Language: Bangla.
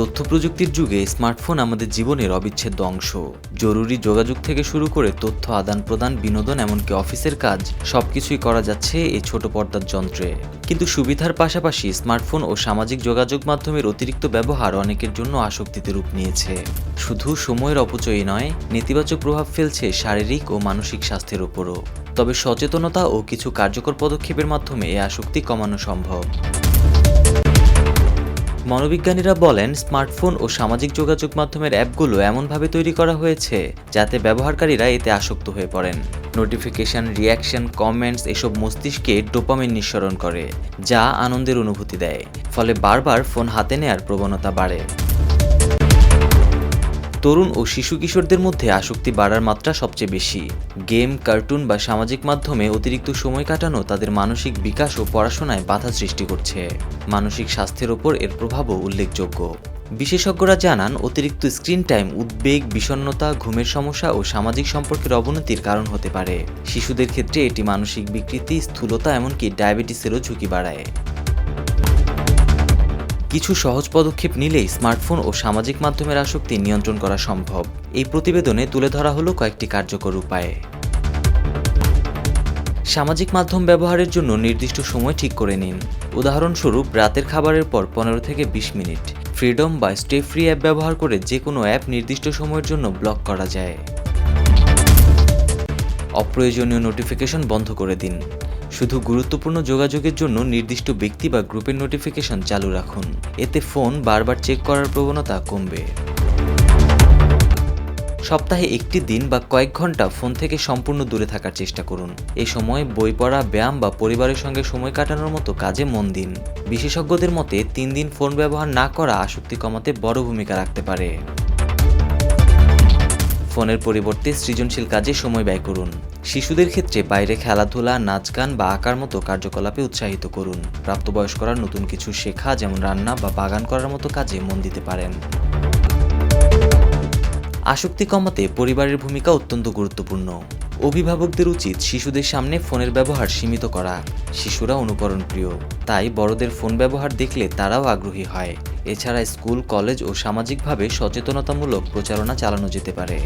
তথ্য প্রযুক্তির যুগে স্মার্টফোন আমাদের জীবনের অবিচ্ছেদ্য অংশ। জরুরি যোগাযোগ থেকে শুরু করে তথ্য আদান প্রদান বিনোদন, এমনকি অফিসের কাজ, সবকিছুই করা যাচ্ছে এই ছোট পর্দার যন্ত্রে। কিন্তু সুবিধার পাশাপাশি স্মার্টফোন ও সামাজিক যোগাযোগ মাধ্যমের অতিরিক্ত ব্যবহার অনেকের জন্য আসক্তিতে রূপ নিয়েছে। শুধু সময়ের অপচয়ই নয়, নেতিবাচক প্রভাব ফেলছে শারীরিক ও মানসিক স্বাস্থ্যের উপরও। তবে সচেতনতা ও কিছু কার্যকর পদক্ষেপের মাধ্যমে এই আসক্তি কমানো সম্ভব। মনোবিজ্ঞানীরা বলেন, স্মার্টফোন ও সামাজিক যোগাযোগ মাধ্যমের অ্যাপগুলো এমনভাবে তৈরি করা হয়েছে যাতে ব্যবহারকারীরা এতে আসক্ত হয়ে পড়েন। নোটিফিকেশন রিয়াকশন কমেন্টস এসব মস্তিষ্কে ডোপামিন নিঃসরণ করে, যা আনন্দের অনুভূতি দেয়। ফলে বারবার ফোন হাতে নেয়ার প্রবণতা বাড়ে। তরুণ ও শিশু কিশোরদের মধ্যে আসক্তি বাড়ার মাত্রা সবচেয়ে বেশি। গেম, কার্টুন বা সামাজিক মাধ্যমে অতিরিক্ত সময় কাটানো তাদের মানসিক বিকাশ ও পড়াশোনায় বাধা সৃষ্টি করছে। মানসিক স্বাস্থ্যের ওপর এর প্রভাবও উল্লেখযোগ্য। বিশেষজ্ঞরা জানান, অতিরিক্ত স্ক্রিন টাইম উদ্বেগ, বিষণ্ণতা, ঘুমের সমস্যা ও সামাজিক সম্পর্কের অবনতির কারণ হতে পারে। শিশুদের ক্ষেত্রে এটি মানসিক বিকৃতি, স্থূলতা এমনকি ডায়াবেটিসেরও ঝুঁকি বাড়ায়। কিছু সহজ পদক্ষেপ নিলেই স্মার্টফোন ও সামাজিক মাধ্যমের আসক্তি নিয়ন্ত্রণ করা সম্ভব। এই প্রতিবেদনে তুলে ধরা হলো কয়েকটি কার্যকর উপায়। সামাজিক মাধ্যম ব্যবহারের জন্য নির্দিষ্ট সময় ঠিক করে নিন। উদাহরণস্বরূপ, রাতের খাবারের পর পনেরো থেকে বিশ মিনিট। ফ্রিডম বা স্টে ফ্রি অ্যাপ ব্যবহার করে যে কোনো অ্যাপ নির্দিষ্ট সময়ের জন্য ব্লক করা যায়। অপ্রয়োজনীয় নোটিফিকেশন বন্ধ করে দিন। শুধু গুরুত্বপূর্ণ যোগাযোগের জন্য নির্দিষ্ট ব্যক্তি বা গ্রুপের নোটিফিকেশন চালু রাখুন। এতে ফোন বারবার চেক করার প্রবণতা কমবে। সপ্তাহে একটি দিন বা কয়েক ঘণ্টা ফোন থেকে সম্পূর্ণ দূরে থাকার চেষ্টা করুন। এ সময় বই পড়া, ব্যায়াম বা পরিবারের সঙ্গে সময় কাটানোর মতো কাজে মন দিন। বিশেষজ্ঞদের মতে তিন দিন ফোন ব্যবহার না করা আসক্তি কমাতে বড় ভূমিকা রাখতে পারে। ফোনের পরিবর্তে সৃজনশীল কাজে সময় ব্যয় করুন। শিশুদের ক্ষেত্রে বাইরে খেলাধুলা নাচ গান বা আঁকার মতো কার্যকলাপে উৎসাহিত করুন। প্রাপ্তবয়স্করা নতুন কিছু শেখা, যেমন রান্না বা বাগান করার মতো কাজে মন দিতে পারেন। আসক্তি কমাতে পরিবারের ভূমিকা অত্যন্ত গুরুত্বপূর্ণ। অভিভাবকদের উচিত শিশুদের সামনে ফোনের ব্যবহার সীমিত করা। শিশুরা অনুকরণ প্রিয় তাই বড়দের ফোন ব্যবহার দেখলে তারাও আগ্রহী হয়। এছাড়া স্কুল, কলেজ ও সামাজিকভাবে সচেতনতামূলক প্রচারণা চালানো যেতে পারে।